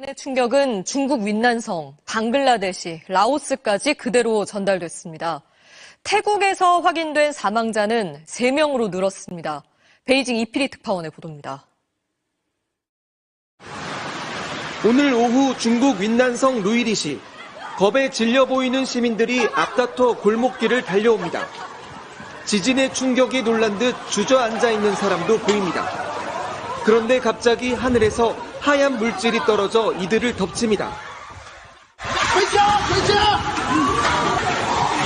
의 충격은 중국 윈난성, 방글라데시, 라오스까지 그대로 전달됐습니다. 태국에서 확인된 사망자는 3명으로 늘었습니다. 베이징 이피리 특파원의 보도입니다. 오늘 오후 중국 윈난성 루이리시 겁에 질려 보이는 시민들이 앞다퉈 골목길을 달려옵니다. 지진의 충격이 놀란 듯 주저앉아 있는 사람도 보입니다. 그런데 갑자기 하늘에서 하얀 물질이 떨어져 이들을 덮칩니다. 回家，回家！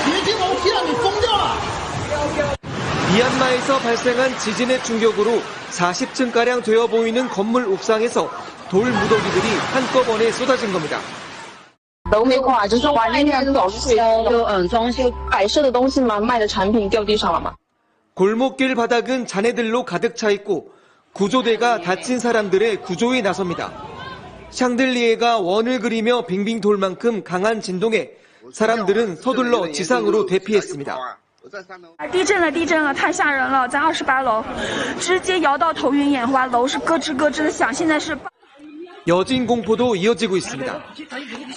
别进楼梯了，你疯掉了！ 미얀마에서 발생한 지진의 충격으로 40층가량 되어 보이는 건물 옥상에서 돌 무더기들이 한꺼번에 쏟아진 겁니다. 楼没垮，就是外面那个装修，就嗯装修摆设的东西嘛，卖的产品掉地上了嘛。 골목길 바닥은 잔해들로 가득 차 있고 구조대가 다친 사람들의 구조에 나섭니다. 샹들리에가 원을 그리며 빙빙 돌 만큼 강한 진동에 사람들은 서둘러 지상으로 대피했습니다. 地震了，地震了，太吓人了！在二十八楼，直接摇到头晕眼花，楼是咯吱咯吱的响。现在是 여진 공포도 이어지고 있습니다.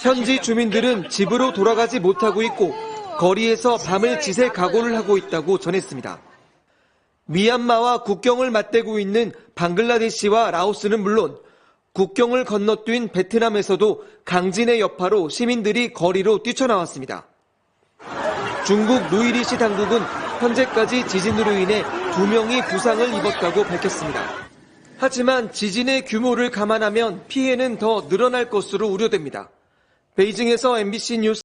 현지 주민들은 집으로 돌아가지 못하고 있고 거리에서 밤을 지새 각오를 하고 있다고 전했습니다. 미얀마와 국경을 맞대고 있는 방글라데시와 라오스는 물론 국경을 건너뛴 베트남에서도 강진의 여파로 시민들이 거리로 뛰쳐나왔습니다. 중국 루이리시 당국은 현재까지 지진으로 인해 두 명이 부상을 입었다고 밝혔습니다. 하지만 지진의 규모를 감안하면 피해는 더 늘어날 것으로 우려됩니다. 베이징에서 MBC 뉴스